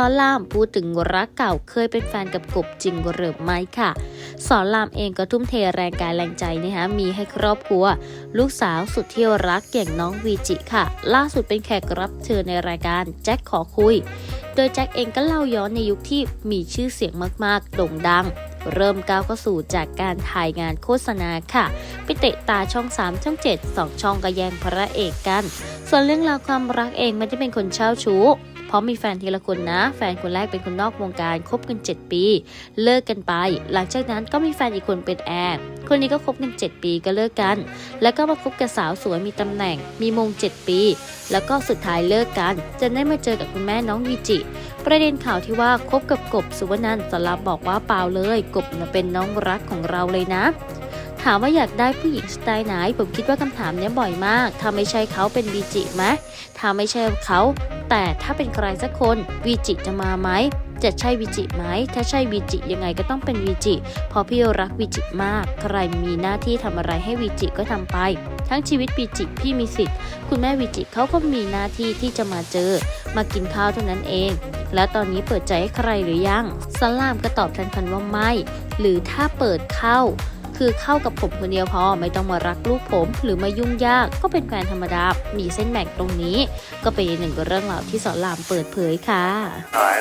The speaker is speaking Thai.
อนรามพูดถึงรักเก่าเคยเป็นแฟนกับกบจริงหรือไม่ค่ะ สอนรามเองก็ทุ่มเทแรงกายแรงใจนะคะมีให้ครอบครัว ลูกสาวสุดที่รักอย่างน้องวีจิค่ะ ล่าสุดเป็นแขกรับเชิญในรายการแจ็คขอคุย โดยแจ็คเองก็เล่าย้อนในยุคที่มีชื่อเสียงมากๆ โด่งดัง เริ่มก้าวเข้าสู่จากการถ่ายงานโฆษณาค่ะไปเตะตาช่อง 3 ช่อง 7 2 ช่องก็แย่งพระเอกกัน ส่วนเรื่องราวความรักเองไม่ได้เป็นคนเช่าชู้เพราะมีแฟนทีละคนนะ แฟนคนแรกเป็นคนนอกวงการคบกัน 7 ปี เลิกกันไป หลังจากนั้นก็มีแฟนอีกคนเป็นแอร์คนนี้ก็คบกัน 7 ปีก็เลิกกัน แล้วก็มาคบกับสาวสวยมีตำแหน่ง มีมง 7 ปี แล้วก็สุดท้ายเลิกกันจนได้มาเจอกับคุณแม่น้องวีจิ ประเด็นข่าวที่ว่าคบกับกบสุวรรณันสลับบอกว่าเปล่าเลย กบเป็นน้องรักของเราเลยนะ ถามว่าอยากได้ผู้หญิงสไตล์ไหน ผมคิดว่าคำถามนี้บ่อยมาก ถ้าไม่ใช่เขาเป็นวีจิไหมถ้าไม่ใช่เขา แต่ถ้าเป็นใครสักคนวีจิจะมาไหม จะใช่วิจิไหม ถ้าใช่วิจิยังไงก็ต้องเป็นวิจิเพราะพี่รักวิจิมาก ใครมีหน้าที่ทำอะไรให้วิจิก็ทำไป ทั้งชีวิตวิจิพี่มีสิทธิ์ คุณแม่วิจิเขาก็มีหน้าที่ที่จะมาเจอ มากินข้าวเท่านั้นเอง แล้วตอนนี้เปิดใจให้ใครหรือยังสลามก็ตอบทันทันว่าไม่ หรือถ้าเปิดเข้า คือเข้ากับผมคนเดียวพอไม่ต้องมารักลูกผม หรือมายุ่งยากก็เป็นแฟนธรรมดา มีเส้นแบ่งตรงนี้ ก็เป็นหนึ่งเรื่องราวที่สอนรามเปิดเผยค่ะ Hi,